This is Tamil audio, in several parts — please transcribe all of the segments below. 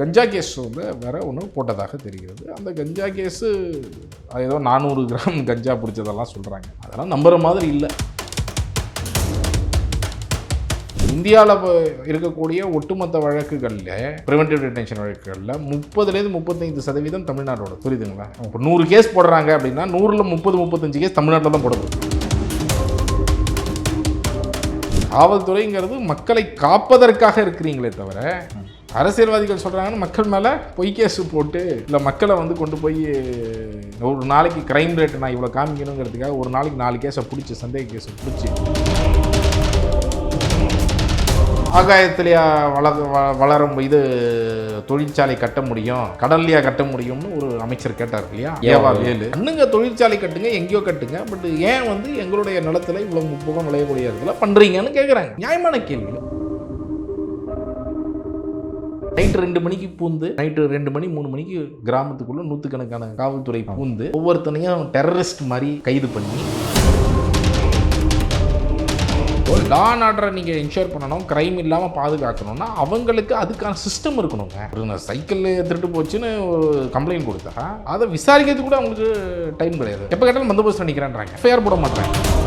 கஞ்சா கேஸ் வந்து வேற ஒன்று போட்டதாக தெரிகிறது. அந்த கஞ்சா கேஸு ஏதோ நானூறு கிராம் கஞ்சா பிடிச்சதெல்லாம் சொல்கிறாங்க அதெல்லாம் நம்புகிற மாதிரி இல்லை. இந்தியாவில் இருக்கக்கூடிய ஒட்டுமொத்த வழக்குகளில் ப்ரிவென்டிவ் டிடென்ஷன் வழக்குகளில் முப்பதுலேருந்து முப்பத்தைந்து சதவீதம் தமிழ்நாட்டோட. புரியுதுங்களா? இப்போ நூறு கேஸ் போடுறாங்க அப்படின்னா நூறில் முப்பது முப்பத்தஞ்சு கேஸ் தமிழ்நாட்டில் தான் போடுது. காவல்துறைங்கிறது மக்களை காப்பதற்காக இருக்கிறீங்களே தவிர அரசியல்வாதிகள் சொல்கிறாங்கன்னு மக்கள் மேலே பொய் கேஸு போட்டு இல்லை மக்களை வந்து கொண்டு போய் ஒரு நாளைக்கு கிரைம் ரேட் நான் இவ்வளோ காமிக்கணுங்கிறதுக்காக ஒரு நாளைக்கு நாலு கேஸை பிடிச்சி சந்தேக கேஸை பிடிச்சி. ஆகாயத்திலேயா வள வளரும் இது தொழிற்சாலை கட்ட முடியும் கடல்லையா கட்ட முடியும்னு ஒரு அமைச்சர் கேட்டார் இல்லையா? ஏவா வேலு. அண்ணுங்க தொழிற்சாலை கட்டுங்க எங்கேயோ கட்டுங்க பட் ஏன் வந்து எங்களுடைய நிலத்துல இவ்வளவு முப்பகம் நுழையக்கூடிய இடத்துல பண்றீங்கன்னு கேட்குறாங்க நியாயமான கேள்வி நைட்டு ரெண்டு மணிக்கு பூந்து நைட்டு ரெண்டு மணி மூணு மணிக்கு கிராமத்துக்குள்ள நூற்றுக்கணக்கான காவல்துறை பூந்து ஒவ்வொருத்தனையும் டெரரிஸ்ட் மாதிரி கைது பண்ணி லா அண்ட் ஆர்டரை நீங்கள் என்ஷூர் பண்ணணும் க்ரைம் இல்லாமல் பாதுகாக்கணும்னா அவங்களுக்கு அதுக்கான சிஸ்டம் இருக்கணுங்க. ஒரு சைக்கிள் திருட்டு போச்சுன்னு கம்ப்ளைண்ட் கொடுத்தா அதை விசாரிக்கிறதுக்கு கூட அவங்களுக்கு டைம் கிடையாது. எப்போ கேட்டாலும் பந்தோபஸ்து நிற்கிறான்றாங்க எஃப்ஐஆர் போட மாட்டாங்க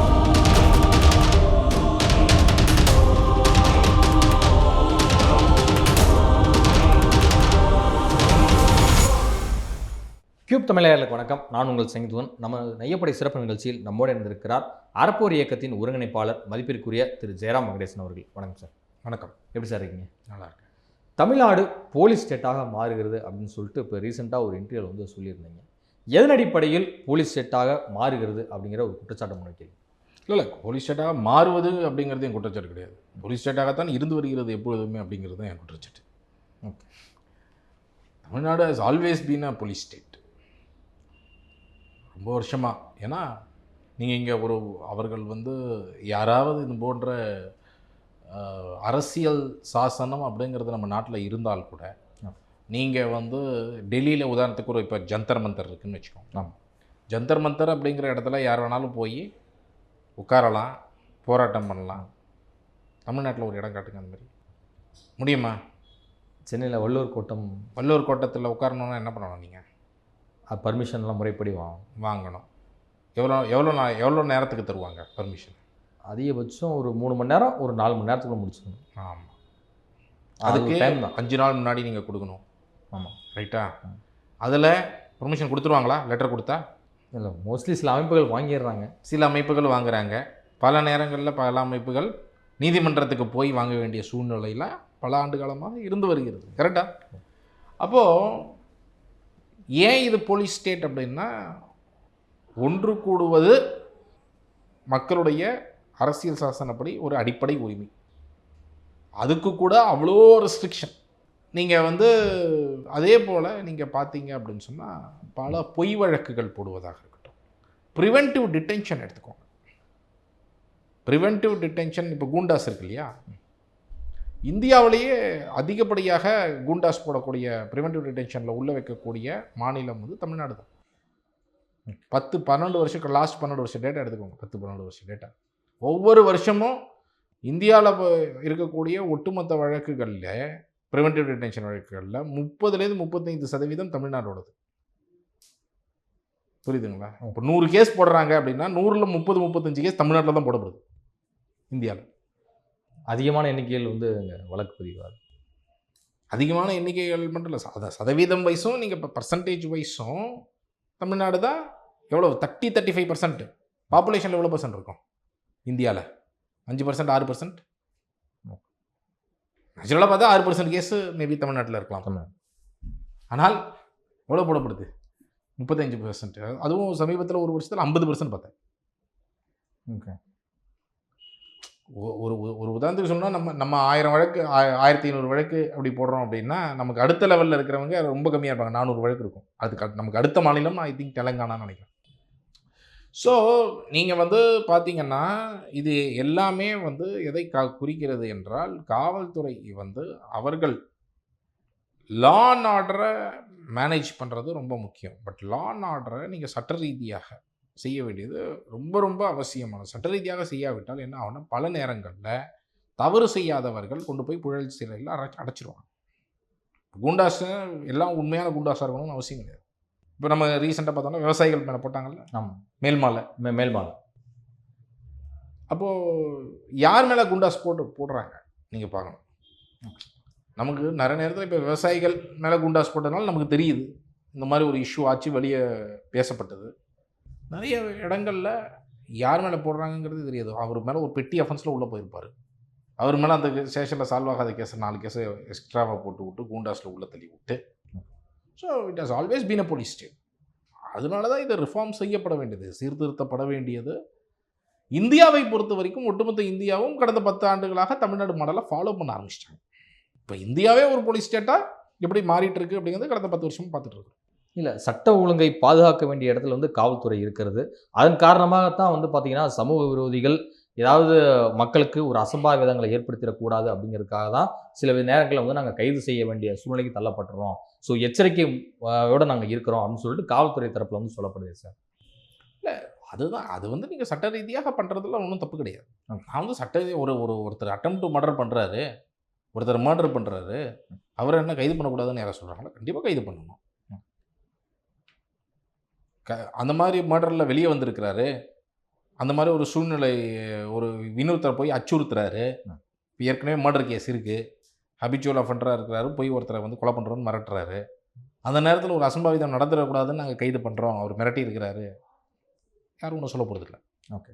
கியூப் தமிழர்களுக்கு வணக்கம். நான் உங்கள் செங்குதுவன். நம்ம நெய்யப்படை சிறப்பு நிகழ்ச்சியில் நம்மோடு இருந்திருக்கிறார் அறப்போர் இயக்கத்தின் ஒருங்கிணைப்பாளர் மதிப்பிற்குரிய திரு ஜெயராம் வெங்கடேசன் அவர்கள். வணக்கம் சார். வணக்கம். எப்படி சார் இருக்கீங்க? நல்லா இருக்கு தமிழ்நாடு போலீஸ் ஸ்டேட்டாக மாறுகிறது அப்படின்னு சொல்லிட்டு இப்போ ரீசெண்டாக ஒரு இன்டர்வியூவில் வந்து சொல்லியிருந்தீங்க. எதன் அடிப்படையில் போலீஸ் ஸ்டேட்டாக மாறுகிறது அப்படிங்கிற ஒரு குற்றச்சாட்டு முன்வைக்கிறீங்க இல்லை இல்லை. போலீஸ் ஸ்டேட்டாக மாறுவது அப்படிங்கிறது என் குற்றச்சாட்டு கிடையாது. போலீஸ் ஸ்டேட்டாகத்தான் இருந்து வருகிறது எப்பொழுதுமே அப்படிங்கிறது தான் என் குற்றச்சாட்டு. Okay. Tamil Nadu has always been a police state ரொம்ப வருஷமாக ஏன்னா நீங்கள் இங்கே ஒரு அவர்கள் வந்து யாராவது இது போன்ற அரசியல் சாசனம் அப்படிங்கிறது நம்ம நாட்டில் இருந்தால் கூட நீங்கள் வந்து டெல்லியில் உதாரணத்துக்கு ஒரு இப்போ ஜந்தர் மந்தர் இருக்குன்னு வச்சுக்கோங்க. ஆமாம் ஜந்தர் மந்தர் அப்படிங்கிற இடத்துல யார் வேணாலும் போய் உட்காரலாம் போராட்டம் பண்ணலாம். தமிழ்நாட்டில் ஒரு இடம் காட்டுங்க அந்த மாதிரி. முடியுமா? சென்னையில் வள்ளூர் கோட்டம். வள்ளூர் கோட்டத்தில் உட்காரணுன்னா என்ன பண்ணணும் நீங்கள் பர்மிஷன்லாம் முறைப்படி வாங்கும் வாங்கணும். எவ்வளோ எவ்வளோ நான் எவ்வளோ நேரத்துக்கு தருவாங்க பர்மிஷன் அதிகபட்சம் ஒரு மூணு மணி நேரம் ஒரு நாலு மணி நேரத்துக்குள்ள முடிச்சிடணும். ஆமாம் அதுக்கு டைம் தான். அஞ்சு நாள் முன்னாடி நீங்கள் கொடுக்கணும். ஆமாம் ரைட்டா அதில் பர்மிஷன் கொடுத்துருவாங்களா? லெட்டர் கொடுத்தா? இல்லை மோஸ்ட்லி சில அமைப்புகள் வாங்கிடுறாங்க. சில அமைப்புகள் வாங்குறாங்க. பல நேரங்களில் பல அமைப்புகள் நீதிமன்றத்துக்கு போய் வாங்க வேண்டிய சூழ்நிலையில் பல ஆண்டு காலமாக இருந்து வருகிறது. கரெக்டா அப்போது ஏன் இது போலீஸ் ஸ்டேட் அப்படின்னா ஒன்று கூடுவது மக்களுடைய அரசியல் சாசனப்படி ஒரு அடிப்படை உரிமை. அதுக்கு கூட அவ்வளோ ரெஸ்ட்ரிக்ஷன் நீங்கள் வந்து அதே போல் நீங்கள் பார்த்தீங்க அப்படின்னு சொன்னால் பல பொய் வழக்குகள் போடுவதாக இருக்கட்டும். ப்ரிவென்டிவ் டிடென்ஷன் எடுத்துக்கோங்க. ப்ரிவென்டிவ் டிடென்ஷன் இப்போ கூண்டாஸ் இருக்கு இல்லையா? இந்தியாவிலேயே அதிகப்படியாக கூண்டாஸ் போடக்கூடிய ப்ரிவென்டிவ் டிடென்ஷனில் உள்ள வைக்கக்கூடிய மாநிலம் வந்து தமிழ்நாடு தான். பத்து பன்னெண்டு வருஷம் லாஸ்ட் பன்னெண்டு வருஷம் டேட்டா எடுத்துக்கோங்க. பத்து பன்னெண்டு வருஷம் டேட்டா ஒவ்வொரு வருஷமும் இந்தியாவில் இருக்கக்கூடிய ஒட்டுமொத்த வழக்குகளில் ப்ரிவென்டிவ் டிடென்ஷன் வழக்குகளில் முப்பதுலேருந்து முப்பத்தைந்து சதவீதம் தமிழ்நாடோடது. புரியுதுங்களா? இப்போ நூறு கேஸ் போடுறாங்க அப்படின்னா நூறில் முப்பது முப்பத்தஞ்சு கேஸ் தமிழ்நாட்டில் தான் போடப்படுது. இந்தியாவில் அதிகமான எண்ணிக்கையில் வந்து அங்கே வழக்கு பதிவாகுது. அதிகமான எண்ணிக்கைகள் மட்டும் இல்லை சத சதவீதம் வைஸும் நீங்கள் இப்போ பர்சன்டேஜ் வைஸும் தமிழ்நாடு தான் எவ்வளோ தேர்ட்டி தேர்ட்டி ஃபைவ் பர்சன்ட் பாப்புலேஷனில் எவ்வளோ பர்சன்ட் இருக்கும்? இந்தியாவில் அஞ்சு பர்சன்ட் ஆறு பர்சன்ட் நேச்சுரலாக பார்த்தா ஆறு பர்சன்ட் கேஸு மேபி தமிழ்நாட்டில் இருக்கலாம். தமிழ்நாடு. ஆனால் எவ்வளோ போடப்படுது? முப்பத்தஞ்சு பர்சன்ட் அதுவும் சமீபத்தில் ஒரு வருஷத்தில் ஐம்பது பர்சன்ட் பார்த்தேன். ஓகே. ஒரு ஒரு- ஒரு உதாரணத்துக்கு சொன்னால் நம்ம நம்ம ஆயிரம் வழக்கு ஆயிரத்தி ஐநூறு வழக்கு அப்படி போடுறோம் அப்படின்னா நமக்கு அடுத்த லெவலில் இருக்கிறவங்க ரொம்ப கம்மியாக இருப்பாங்க. நானூறு வழக்கு இருக்கும். அதுக்கு நமக்கு அடுத்த மாநிலம் ஐ திங்க் தெலங்கானான்னு நினைக்கிறேன். ஸோ நீங்கள் வந்து பார்த்தீங்கன்னா இது எல்லாமே வந்து எதை கா குறிக்கிறது என்றால் காவல்துறை வந்து அவர்கள் லா அண்ட் ஆர்டரை மேனேஜ் பண்ணுறது ரொம்ப முக்கியம். பட் லா அண்ட் ஆர்டரை நீங்கள் சட்ட ரீதியாக செய்ய வேண்டியது ரொம்ப ரொம்ப அவசியமான சட்ட ரீதியாக செய்யாவிட்டால் என்ன ஆகும்னா பல நேரங்களில் தவறு செய்யாதவர்கள் கொண்டு போய் புழல் சிறையில் அடை அடைச்சிருவாங்க. குண்டாஸ் எல்லாம் உண்மையான குண்டாஸாக இருக்கணும்னு அவசியம் கிடையாது. இப்போ நம்ம ரீசெண்டாக பார்த்தோம்னா விவசாயிகள் மேலே போட்டாங்கல்ல? ஆமாம் மேல்மாலை மே மேல்மாலை அப்போது யார் மேலே குண்டாஸ் போட்டு போடுறாங்க? நீங்கள் பார்க்கணும். நமக்கு நிறைய நேரத்தில் இப்போ விவசாயிகள் மேலே குண்டாஸ் போட்டதுனால நமக்கு தெரியுது. இந்த மாதிரி ஒரு இஷ்யூ ஆச்சு வெளியே பேசப்பட்டது. நிறைய இடங்களில் யார் மேலே போடுறாங்கங்கிறது தெரியாது. அவர் மேலே ஒரு பெட்டி அஃபென்ஸில் உள்ளே போயிருப்பார். அவர் மேலே அந்த ஸ்டேஷனில் சால்வ் ஆகாத கேஸை நாலு கேஸை எக்ஸ்ட்ராவாக போட்டு விட்டு கூண்டாஸில் உள்ளே தள்ளி விட்டு. So it has always been a police state அதனால தான் இதை ரிஃபார்ம் செய்யப்பட வேண்டியது. சீர்திருத்தப்பட வேண்டியது. இந்தியாவை பொறுத்த வரைக்கும் ஒட்டுமொத்த இந்தியாவும் கடந்த பத்து ஆண்டுகளாக தமிழ்நாடு மாடலை ஃபாலோ பண்ண ஆரம்பிச்சிட்டாங்க. இப்போ இந்தியாவே ஒரு போலீஸ் ஸ்டேட்டாக எப்படி மாறிட்டு இருக்கு அப்படிங்கிறது கடந்த பத்து வருஷமா பார்த்துட்டு இருக்கோம். இல்லை சட்ட ஒழுங்கை பாதுகாக்க வேண்டிய இடத்துல வந்து காவல்துறை இருக்கிறது. அதன் காரணமாகத்தான் வந்து பார்த்தீங்கன்னா சமூக விரோதிகள் ஏதாவது மக்களுக்கு ஒரு அசம்பாவிதங்களை ஏற்படுத்திடக்கூடாது அப்படிங்கிறதுக்காக தான் சில நேரங்களில் வந்து நாங்கள் கைது செய்ய வேண்டிய சூழ்நிலைக்கு தள்ளப்பட்டுறோம் ஸோ எச்சரிக்கையோட நாங்கள் இருக்கிறோம் அப்படின்னு சொல்லிட்டு காவல்துறை தரப்பில் வந்து சொல்லப்படுது சார். அதுதான் அது வந்து நீங்கள் சட்ட ரீதியாக பண்ணுறதுல ஒன்றும் தப்பு கிடையாது. நான் வந்து சட்ட ஒரு ஒரு ஒருத்தர் அட்டம் டு மர்டர் பண்ணுறாரு ஒருத்தர் மர்டர் பண்ணுறாரு அவரை என்ன கைது பண்ணக்கூடாதுன்னு யாரை சொல்கிறாங்களா கண்டிப்பாக கைது பண்ணணும். க அந்த மாதிரி மர்டரில் வெளியே வந்திருக்கிறாரு. அந்த மாதிரி ஒரு சூழ்நிலை ஒரு வினோத்தரை போய் அச்சுறுத்துறாரு. இப்போ ஏற்கனவே மர்டர் கேஸ் இருக்குது ஹபிச்சுவல் அஃபண்டராக இருக்கிறாரு போய் ஒருத்தரை வந்து கொலை பண்ணுறோன்னு மிரட்டுறாரு. அந்த நேரத்தில் ஒரு அசம்பாவிதம் நடந்துடக்கூடாதுன்னு நாங்கள் கைது பண்ணுறோம் அவர் மிரட்டி இருக்கிறாரு. யாரும் ஒன்றும் சொல்ல போகிறதில்ல Okay.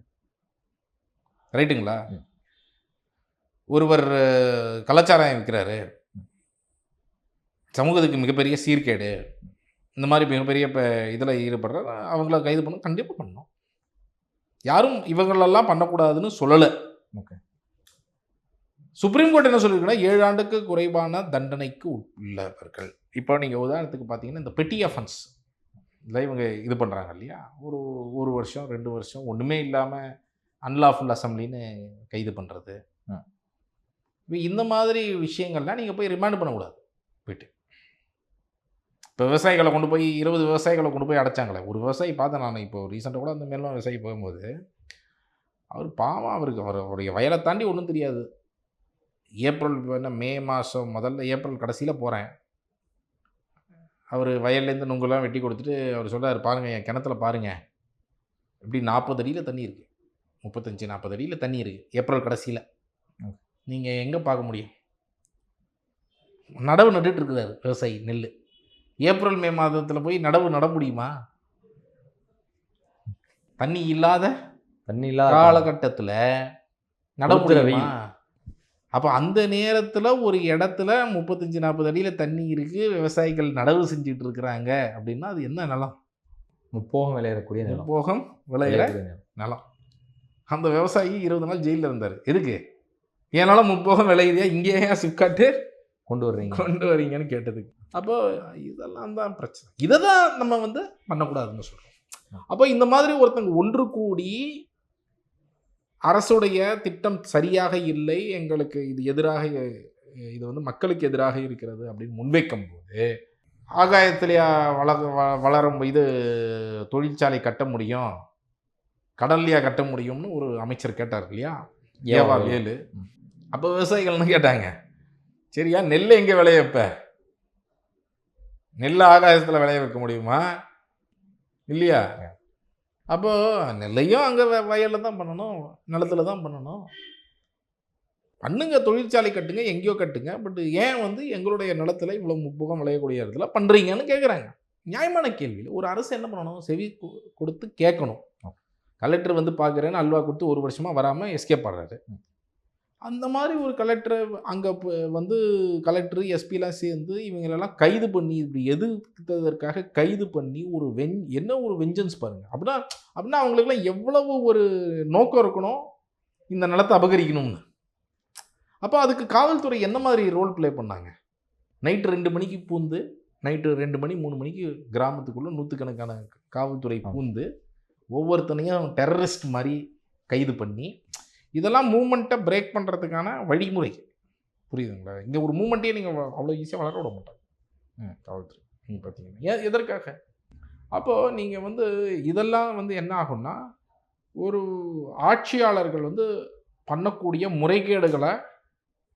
ரைட்டுங்களா. ஒருவர் கலாச்சாரம் விற்கிறாரு சமூகத்துக்கு மிகப்பெரிய சீர்கேடு. இந்த மாதிரி மிகப்பெரிய இப்போ இதில் ஈடுபடுற அவங்கள கைது பண்ண கண்டிப்பாக பண்ணணும். யாரும் இவங்களெல்லாம் பண்ணக்கூடாதுன்னு சொல்லலை. Okay. சுப்ரீம் கோர்ட் என்ன சொல்லியிருக்குன்னா ஏழு ஆண்டுக்கு குறைவான தண்டனைக்கு உள்ளவர்கள். இப்போ நீங்கள் உதாரணத்துக்கு பார்த்தீங்கன்னா இந்த பெட்டி அஃபென்ஸ் இல்லை இவங்க இது பண்ணுறாங்க இல்லையா? ஒரு ஒரு வருஷம் ரெண்டு வருஷம் ஒன்றுமே இல்லாமல் அன்லாஃபுல் அசம்பிளின்னு கைது பண்ணுறது இந்த மாதிரி விஷயங்கள்லாம் நீங்கள் போய் ரிமாண்ட் பண்ணக்கூடாது. போயிட்டு. இப்போ விவசாயிகளை கொண்டு போய் இருபது விவசாயிகளை கொண்டு போய் அடைச்சாங்களே. ஒரு விவசாயி பார்த்தேன் நான் இப்போ ரீசெண்டாக கூட அந்த மேலும் விவசாயி போகும்போது அவர் பாவம் அவருக்கு. அவர் அவருடைய வயலை தாண்டி ஒன்றும் தெரியாது. ஏப்ரல் என்ன மே மாதம் முதல்ல ஏப்ரல் கடைசியில் போகிறேன் அவர் வயல்லேருந்து நுங்கெல்லாம் வெட்டி கொடுத்துட்டு அவர் சொல்கிறார் பாருங்கள் என் கிணத்துல பாருங்கள் இப்படி நாற்பது அடியில் தண்ணி இருக்குது முப்பத்தஞ்சு நாற்பது அடியில் தண்ணி இருக்குது ஏப்ரல் கடைசியில். நீங்கள் எங்கே பார்க்க முடியும்? நடவு நட்டுட்டு இருக்கிறார் விவசாயி நெல் ஏப்ரல் மே மாதத்தில் போய் நடவு நட முடியுமா? தண்ணி இல்லாத தண்ணி இல்லாத காலகட்டத்தில் நட முடியுமா? அப்போ அந்த நேரத்தில் ஒரு இடத்துல முப்பத்தஞ்சு நாற்பது அடியில் தண்ணி இருக்குது விவசாயிகள் நடவு செஞ்சுட்டு இருக்கிறாங்க அப்படின்னா அது என்ன நிலம்? முப்போகம் விளையக்கூடிய நிலம். போகம் விளையிற நிலம். அந்த விவசாயி இருபது நாள் ஜெயிலில் இருந்தார். எதுக்கு? என்னால் முப்போகம் விளையுதியா இங்கேயே சிப்காட்டு கொண்டு வர்றீங்க. கொண்டு வரீங்கன்னு கேட்டதுக்கு. அப்போ இதெல்லாம் தான் பிரச்சனை. இதை தான் நம்ம வந்து பண்ணக்கூடாதுன்னு சொல்கிறோம் அப்போ இந்த மாதிரி ஒருத்தங்க ஒன்று கூடி அரசுடைய திட்டம் சரியாக இல்லை எங்களுக்கு இது எதிராக இது வந்து மக்களுக்கு எதிராக இருக்கிறது அப்படின்னு முன்வைக்கும் போது ஆகாயத்திலேயா வள வளரும் இது தொழிற்சாலை கட்ட முடியும் கடல்லையா கட்ட முடியும்னு ஒரு அமைச்சர் கேட்டார் இல்லையா? ஏவா வேலு. அப்போ விவசாயிகள்னு கேட்டாங்க. சரியா? நெல் எங்கே விளைய வைப்ப? நெல் ஆகாயத்தில் விளைய வைக்க முடியுமா? இல்லையா? அப்போ நெல்லையும் அங்கே வயலில் தான் பண்ணணும். நிலத்துல தான் பண்ணணும். பண்ணுங்க. தொழிற்சாலை கட்டுங்க. எங்கேயோ கட்டுங்க. பட் ஏன் வந்து எங்களுடைய நிலத்துல இவ்வளோ முப்புகம் விளையக்கூடிய இடத்துல பண்ணுறீங்கன்னு கேட்குறாங்க நியாயமான கேள்வியில் ஒரு அரசு என்ன பண்ணணும்? செவி கொடுத்து கேட்கணும். கலெக்டர் வந்து பார்க்குறேன்னு அல்வா கொடுத்து ஒரு வருஷமாக வராமல் எஸ்கேப் ஆடுறாரு அந்த மாதிரி ஒரு கலெக்டரை அங்கே வந்து கலெக்டர் எஸ்பிலாம் சேர்ந்து இவங்களெல்லாம் கைது பண்ணி இப்படி எதிர்த்ததற்காக கைது பண்ணி ஒரு வெஞ் என்ன ஒரு வெஞ்சன்ஸ் பாருங்கள் அப்படின்னா அப்படின்னா அவங்களுக்குலாம் எவ்வளவு ஒரு நோக்கம் இருக்கணும் இந்த நிலத்தை அபகரிக்கணும்னு. அப்போ அதுக்கு காவல்துறை என்ன மாதிரி ரோல் ப்ளே பண்ணாங்க? நைட்டு ரெண்டு மணிக்கு பூந்து நைட்டு ரெண்டு மணி மூணு மணிக்கு கிராமத்துக்குள்ளே நூற்றுக்கணக்கான காவல்துறை பூந்து ஒவ்வொருத்தனையும் டெரரிஸ்ட் மாதிரி கைது பண்ணி இதெல்லாம் மூமெண்ட்டை பிரேக் பண்ணுறதுக்கான வழிமுறை. புரியுதுங்களா? இங்கே ஒரு மூமெண்ட்டே நீங்கள் அவ்வளோ ஈஸியாக வளர விட மாட்டாங்க. ம் காவல்துறை நீங்கள் பார்த்தீங்கன்னா ஏ எதற்காக? அப்போது நீங்கள் வந்து இதெல்லாம் வந்து என்ன ஆகும்னா ஒரு ஆட்சியாளர்கள் வந்து பண்ணக்கூடிய முறைகேடுகளை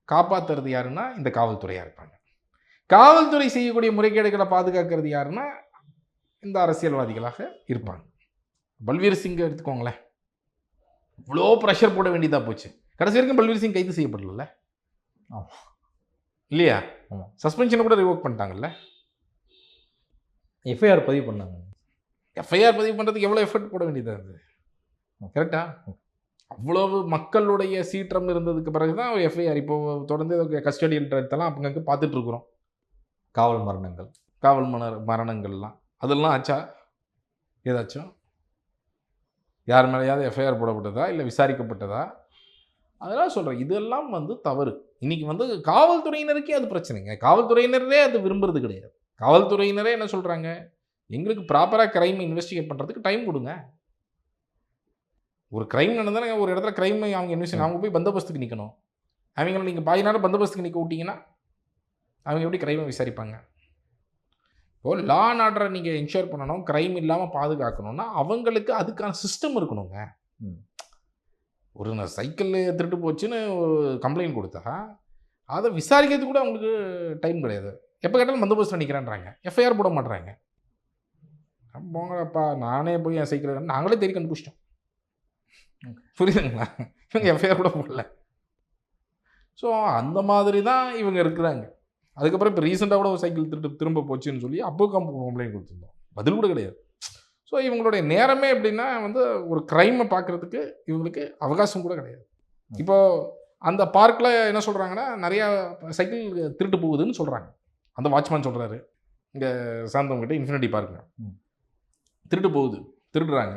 காப்பாற்றுறது யாருன்னா இந்த காவல்துறையாக இருப்பாங்க. காவல்துறை செய்யக்கூடிய முறைகேடுகளை பாதுகாக்கிறது யாருன்னா இந்த அரசியல்வாதிகளாக இருப்பாங்க. பல்வீர் சிங்கை எடுத்துக்கோங்களேன். இவ்வளோ ப்ரெஷர் போட வேண்டியதாக போச்சு. கடைசி வரைக்கும் பல்வீர் சிங் கைது செய்யப்படல ஆமா. இல்லையா. சஸ்பென்ஷனை கூட ரிவோக் பண்ணிட்டாங்கல்ல? எஃப்ஐஆர் பதிவு பண்ணாங்க. எஃப்ஐஆர் பதிவு பண்ணுறதுக்கு எவ்வளோ எஃபர்ட் போட வேண்டியதாக இருந்தது கரெக்டா அவ்வளவு மக்களுடைய சீற்றம் இருந்ததுக்கு பிறகு தான் எஃப்ஐஆர் இப்போ தொடர்ந்து கஸ்டடியல் எடுத்தெல்லாம் அப்போ பார்த்துட்டு இருக்கிறோம். காவல் மரணங்கள். காவல் மர மரணங்கள்லாம். அதெல்லாம் ஆச்சா? ஏதாச்சும்? யார் மேலேயாவது எஃப்ஐஆர் போடப்பட்டதா இல்லை விசாரிக்கப்பட்டதா? அதெல்லாம் சொல்கிறேன் இதெல்லாம் வந்து தவறு. இன்னைக்கு வந்து காவல்துறையினருக்கே அது பிரச்சனைங்க. காவல்துறையினரே அது விரும்புறது கிடையாது. காவல்துறையினரே என்ன சொல்கிறாங்க எங்களுக்கு ப்ராப்பராக கிரைம் இன்வெஸ்டிகேட் பண்ணுறதுக்கு டைம் கொடுங்க. ஒரு கிரைம் நடந்தால் ஒரு இடத்துல கிரைம் அவங்க இன்வெஸ்டிகேட் அவங்க போய் பந்தோபஸ்துக்கு நிற்கணும் அவங்கள நீங்கள் பாதி நேரம் பந்தோபஸ்துக்கு நிற்க விட்டீங்கன்னா அவங்க எப்படி கிரைமை விசாரிப்பாங்க? இப்போ லா அண்ட் ஆர்டரை நீங்கள் என்ஷூர் பண்ணணும் க்ரைம் இல்லாமல் பாதுகாக்கணும்னா அவங்களுக்கு அதுக்கான சிஸ்டம் இருக்கணுங்க. ஒரு நான் சைக்கிள் திருட்டு போச்சுன்னு கம்ப்ளைண்ட் கொடுத்தா அதை விசாரிக்கிறதுக்கு கூட அவங்களுக்கு டைம் கிடையாது. எப்போ கேட்டாலும் பந்தோபஸ்து நிற்கிறேன்றாங்க எஃப்ஐஆர் போட மாட்றாங்க. போங்கப்பா நானே போய் என் சைக்கிள் நாங்களே தேடி கண்டுபிடிச்சிட்டோம். புரியுதுங்களா? இவங்க எஃப்ஐஆர் கூட போடல. ஸோ அந்த மாதிரி தான் இவங்க இருக்கிறாங்க. அதுக்கப்புறம் இப்போ ரீசெண்டாக கூட ஒரு சைக்கிள் திருட்டு திரும்ப போச்சுன்னு சொல்லி அப்போ கம்ப்ளைண்ட் கொடுத்துருந்தோம். பதில் கூட கிடையாது. ஸோ இவங்களுடைய நேரமே எப்படின்னா வந்து ஒரு க்ரைமை பார்க்குறதுக்கு இவங்களுக்கு அவகாசம் கூட கிடையாது. இப்போ அந்த பார்க்கில் என்ன சொல்கிறாங்கன்னா நிறையா சைக்கிள் திருட்டு போகுதுன்னு சொல்கிறாங்க அந்த வாட்ச்மேன் சொல்கிறாரு இங்கே சாந்தவங்கிட்ட இன்ஃபினிட்டி பார்க்கில் ம். திருட்டு போகுது. திருடுறாங்க.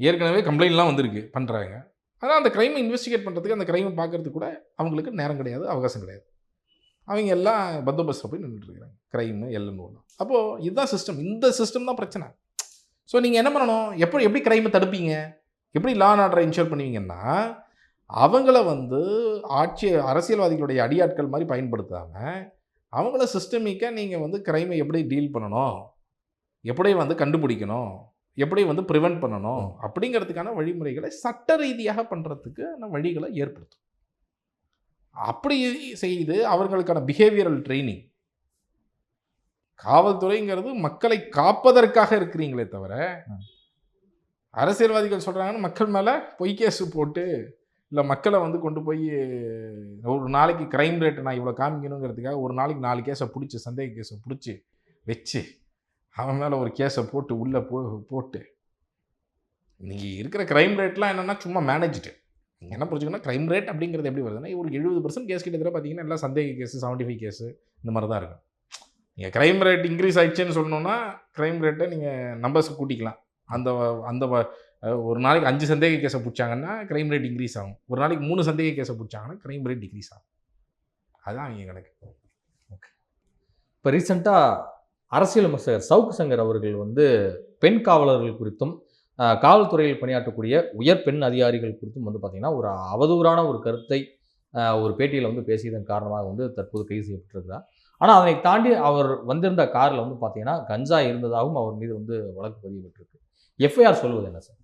ஏற்கனவே கம்ப்ளைண்ட்லாம் வந்திருக்கு. பண்ணுறாங்க ஆனால் அந்த க்ரைமை இன்வெஸ்டிகேட் பண்ணுறதுக்கு அந்த க்ரைமை பார்க்கறதுக்கு கூட அவங்களுக்கு நேரம் கிடையாது அவகாசம் கிடையாது. அவங்க எல்லாம் பந்தோபஸ்தில் போய் நின்றுட்டு இருக்காங்க க்ரைமு எல்லுன்னு அப்போது இதுதான் சிஸ்டம் இந்த சிஸ்டம் தான் பிரச்சனை. ஸோ நீங்கள் என்ன பண்ணணும்? எப்படி எப்படி க்ரைமை தடுப்பீங்க? எப்படி லா அண்ட் ஆர்டரை இன்ஷோர் பண்ணுவீங்கன்னா அவங்கள வந்து ஆட்சி அரசியல்வாதிகளுடைய அடியாட்கள் மாதிரி பயன்படுத்தாமல் அவங்கள சிஸ்டமிக்காக நீங்கள் வந்து க்ரைமை எப்படி டீல் பண்ணணும்? எப்படி வந்து கண்டுபிடிக்கணும்? எப்படி வந்து ப்ரிவென்ட் பண்ணணும்? அப்படிங்கிறதுக்கான வழிமுறைகளை சட்ட ரீதியாக பண்ணுறதுக்கு வழிகளை ஏற்படுத்தும். அப்படி செய்து அவர்களுக்கான பிஹேவியரல் ட்ரைனிங் காவல்துறைங்கிறது மக்களை காப்பதற்காக இருக்கிறீங்களே தவிர அரசியல்வாதிகள் சொல்கிறாங்கன்னு மக்கள் மேலே பொய் கேஸு போட்டு இல்லை மக்களை வந்து கொண்டு போய் ஒரு நாளைக்கு க்ரைம் ரேட்டை நான் இவ்வளோ காமிக்கணுங்கிறதுக்காக ஒரு நாளைக்கு நாலு கேஸை பிடிச்சி சந்தேக கேஸை பிடிச்சி வச்சு அவன் மேலே ஒரு கேஸை போட்டு உள்ளே போ போட்டு. இன்னைக்கு இருக்கிற க்ரைம் ரேட்லாம் என்னென்னா சும்மா மேனேஜ்டு நீங்கள் என்ன புரிஞ்சுக்கணும் க்ரைம் ரேட் அப்படிங்கிறது எப்படி வருதுன்னா ஒரு எழுபது பர்சன்ட் கேஸ் கிட்டத்தட்ட பார்த்தீங்கன்னா எல்லாம் சந்தேக கேஸு செவன்ட்டி ஃபைவ் கேஸு இந்த மாதிரி தான் இருக்கும். நீங்கள் க்ரைம் ரேட் இன்க்ரீஸ் ஆகிடுச்சுன்னு சொல்லணும்னா க்ரைம் ரேட்டை நீங்கள் நம்பர்ஸ் கூட்டிக்கலாம். அந்த அந்த ஒரு நாளைக்கு அஞ்சு சந்தேக கேஸை பிடிச்சாங்கன்னா க்ரைம் ரேட் இன்க்ரீஸ் ஆகும். ஒரு நாளைக்கு மூணு சந்தேக கேஸை பிடிச்சாங்கன்னா க்ரைம் ரேட் டிக்ரீஸ் ஆகும். அதுதான் அவங்க கணக்கு. இப்போ ரீசெண்டாக அரசியல் விமர்சகர் சவுக்கு சங்கர் அவர்கள் வந்து பெண் காவலர்கள் குறித்தும் காவல்துறையில் பணியாற்றக்கூடிய உயர் பெண் அதிகாரிகள் குறித்தும் வந்து பார்த்திங்கன்னா ஒரு அவதூறான ஒரு கருத்தை ஒரு பேட்டியில் வந்து பேசியதன் காரணமாக வந்து தற்போது கைது செய்யப்பட்டிருக்கிறார். ஆனால் அதனை தாண்டி அவர் வந்திருந்த காரில் வந்து பார்த்தீங்கன்னா கஞ்சா இருந்ததாகவும் அவர் மீது வந்து வழக்கு பதியப்பட்டிருக்கு. எஃப்ஐஆர் சொல்வது என்ன சார்?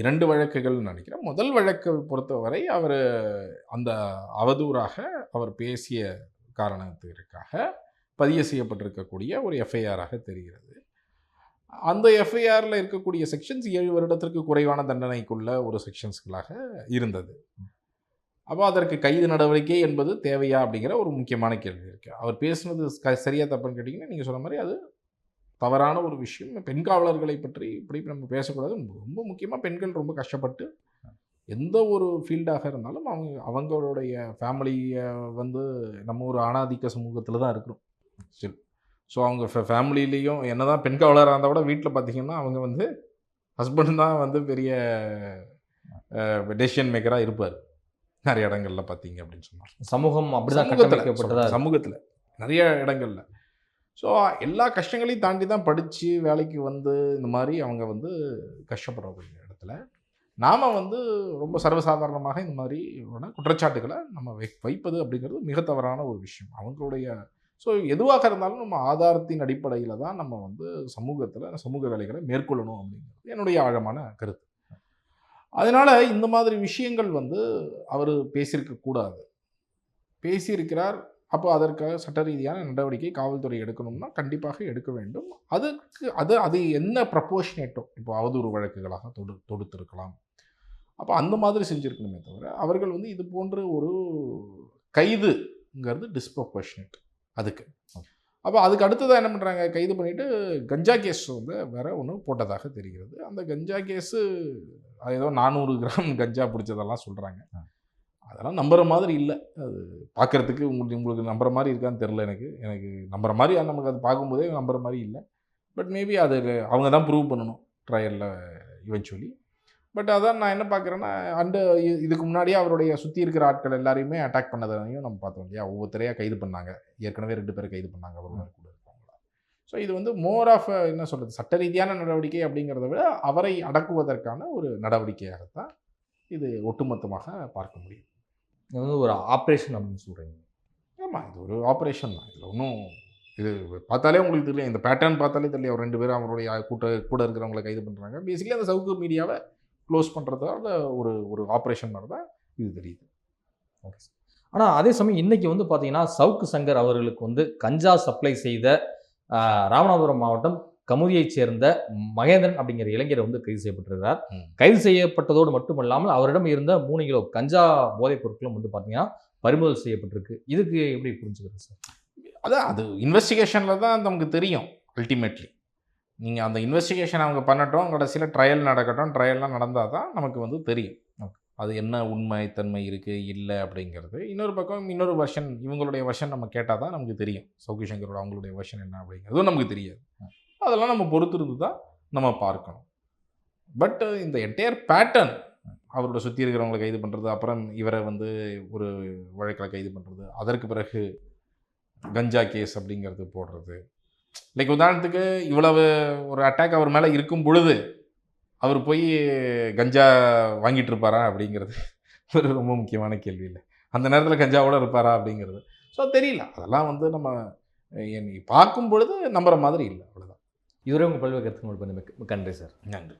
இரண்டு வழக்குகள் நினைக்கிறேன். முதல் வழக்கை பொறுத்தவரை அவர் அந்த அவதூறாக அவர் பேசிய காரணத்திற்காக பதிவு செய்யப்பட்டிருக்கக்கூடிய ஒரு எஃப்ஐஆராக தெரிகிறது. அந்த எஃப்ஐஆரில் இருக்கக்கூடிய செக்ஷன்ஸ் ஏழு வருடத்திற்கு குறைவான தண்டனைக்குள்ள ஒரு செக்ஷன்ஸ்களாக இருந்தது. அப்போ அதற்கு கைது நடவடிக்கை என்பது தேவையா அப்படிங்கிற ஒரு முக்கியமான கேள்வி இருக்குது அவர் பேசுனது க- தப்புன்னு கேட்டிங்கன்னா நீங்கள் சொன்ன மாதிரி அது தவறான ஒரு விஷயம். பெண் காவலர்களை பற்றி இப்படி நம்ம பேசக்கூடாது. ரொம்ப முக்கியமாக பெண்கள் ரொம்ப கஷ்டப்பட்டு எந்த ஒரு ஃபீல்டாக இருந்தாலும் அவங்க அவங்களுடைய ஃபேமிலியை வந்து நம்ம ஒரு ஆணாதிக்க சமூகத்தில் தான் இருக்கிறோம். ஸ்டில் ஸோ அவங்க ஃபேமிலிலேயும் என்ன தான் பெண் காவலராக இருந்தால் கூட வீட்டில் பார்த்தீங்கன்னா அவங்க வந்து ஹஸ்பண்ட் தான் வந்து பெரிய டெசிஷன் மேக்கராக இருப்பார். நிறைய இடங்கள்ல பார்த்தீங்க அப்படின்னு சொன்னார். சமூகம் அப்படிதான் சமூகத்துல கட்டமைக்கப்பட்டதா. சமூகத்துல. நிறைய இடங்கள்ல. ஸோ எல்லா கஷ்டங்களையும் தாண்டி தான் படித்து வேலைக்கு வந்து இந்த மாதிரி அவங்க வந்து கஷ்டப்படக்கூடிய இடத்துல நாம் வந்து ரொம்ப சர்வசாதாரணமாக இந்த மாதிரி குற்றச்சாட்டுகளை நம்ம வை வைப்பது அப்படிங்கிறது மிக தவறான ஒரு விஷயம். அவங்களுடைய ஸோ எதுவாக இருந்தாலும் நம்ம ஆதாரத்தின் அடிப்படையில் தான் நம்ம வந்து சமூகத்தில் சமூக வேலைகளை மேற்கொள்ளணும் அப்படிங்கிறது என்னுடைய ஆழமான கருத்து. அதனால் இந்த மாதிரி விஷயங்கள் வந்து அவர் பேசியிருக்க கூடாது. பேசியிருக்கிறார் அப்போ அதற்காக சட்ட ரீதியான நடவடிக்கை காவல்துறை எடுக்கணும்னா கண்டிப்பாக எடுக்க வேண்டும். அதுக்கு அது அது என்ன ப்ரப்போர்ஷனேட்டோ இப்போ அவதூறு வழக்குகளாக தொடு தொடுத்திருக்கலாம். அப்போ அந்த மாதிரி செஞ்சுருக்கணுமே தவிர அவர்கள் வந்து இது போன்ற ஒரு கைதுங்கிறது டிஸ்ப்ரப்போர்ஷனேட் அதுக்கு. அப்போ அதுக்கு அடுத்ததாக என்ன பண்ணுறாங்க கைது பண்ணிவிட்டு கஞ்சா கேஸ் வந்து வேற ஒன்று போட்டதாக தெரிகிறது. அந்த கஞ்சா கேஸு அது ஏதோ நானூறு கிராம் கஞ்சா பிடிச்சதெல்லாம் சொல்கிறாங்க அதெல்லாம் நம்புற மாதிரி இல்லை. அது பார்க்கறதுக்கு உங்களுக்கு உங்களுக்கு நம்புற மாதிரி இருக்கான்னு தெரில எனக்கு. எனக்கு நம்புற மாதிரி நமக்கு அது பார்க்கும்போதே நம்புற மாதிரி இல்லை. பட் மேபி அது அவங்க தான் ப்ரூவ் பண்ணணும். ட்ரையலில் இவென்ச்சுவலி பட் அதான் நான் என்ன பார்க்குறேன்னா அந்த இ- இதுக்கு முன்னாடியே அவருடைய சுற்றி இருக்கிற ஆட்கள் எல்லாரையுமே அட்டாக் பண்ணதையும் நம்ம பார்த்தோம் இல்லையா? ஒவ்வொருத்தரையாக கைது பண்ணாங்க. ஏற்கனவே ரெண்டு பேரை கைது பண்ணாங்க. அவர் கூட இருக்கவங்கள ஸோ இது வந்து மோர் ஆஃப் என்ன சொல்கிறது சட்ட ரீதியான நடவடிக்கை அப்படிங்கிறத விட அவரை அடக்குவதற்கான ஒரு நடவடிக்கையாகத்தான் இது ஒட்டுமொத்தமாக பார்க்க முடியும். இது வந்து ஒரு ஆப்ரேஷன் அப்படின்னு சொல்கிறீங்க ஆமாம் இது ஒரு ஆப்ரேஷன் தான். இதில் ஒன்றும் இது பார்த்தாலே உங்களுக்கு தெரியும். இந்த பேட்டர்ன் பார்த்தாலே தெரியும். அவர் ரெண்டு பேரும் அவருடைய கூட்ட கூட இருக்கிறவங்களை கைது பண்ணுறாங்க பேசிக்கலி அந்த சவுக்கு மீடியாவை க்ளோஸ் பண்ணுறதால ஒரு ஒரு ஆப்ரேஷன் மாதிரி தான் இது தெரியுது. ஓகே சார் ஆனால் அதே சமயம் இன்னைக்கு வந்து பார்த்தீங்கன்னா சவுக்கு சங்கர் அவர்களுக்கு வந்து கஞ்சா சப்ளை செய்த ராமநாதபுரம் மாவட்டம் கமுதியைச் சேர்ந்த மகேந்திரன் அப்படிங்கிற இளைஞர் வந்து கைது செய்யப்பட்டிருக்கிறார். கைது செய்யப்பட்டதோடு மட்டுமல்லாமல் அவரிடம் இருந்த மூணு கிலோ கஞ்சா போதைப் பொருட்களும் வந்து பார்த்தீங்கன்னா பறிமுதல் செய்யப்பட்டிருக்கு. இதுக்கு எப்படி புரிஞ்சுக்கிறது சார் அதான் அது இன்வெஸ்டிகேஷனில் தான் நமக்கு தெரியும் அல்டிமேட்லி நீங்கள் அந்த இன்வெஸ்டிகேஷன் அவங்க பண்ணட்டும் கடைசியில் ட்ரையல் நடக்கட்டும் ட்ரையல்லாம் நடந்தால் தான் நமக்கு வந்து தெரியும். அது என்ன உண்மை தன்மை இருக்குது இல்லை அப்படிங்கிறது. இன்னொரு பக்கம் இன்னொரு வருஷன் இவங்களுடைய வருஷன் நம்ம கேட்டால் தான் நமக்கு தெரியும். சௌகி சங்கரோட அவங்களுடைய வருஷன் என்ன அப்படிங்கிறதும் நமக்கு தெரியாது. அதெல்லாம் நம்ம பொறுத்திருந்து தான் நம்ம பார்க்கணும். பட் இந்த என்டையர் பேட்டர்ன் அவரோட சுற்றி இருக்கிறவங்களை கைது பண்ணுறது அப்புறம் இவரை வந்து ஒரு வழக்கில் கைது பண்ணுறது அதற்கு பிறகு கஞ்சா கேஸ் அப்படிங்கிறது போடுறது லைக் உதாரணத்துக்கு இவ்வளவு ஒரு அட்டாக் அவர் மேலே இருக்கும் பொழுது அவர் போய் கஞ்சா வாங்கிட்டு இருப்பாரா அப்படிங்கிறது ஒரு ரொம்ப முக்கியமான கேள்வி இல்லை. அந்த நேரத்தில் கஞ்சாவோட இருப்பாரா அப்படிங்கிறது. ஸோ தெரியல. அதெல்லாம் வந்து நம்ம பார்க்கும் பொழுது நம்புற மாதிரி இல்லை அவ்வளோதான் இதுவரை உங்கள் பல்வேறு மிக்க நன்றி சார். நன்றி.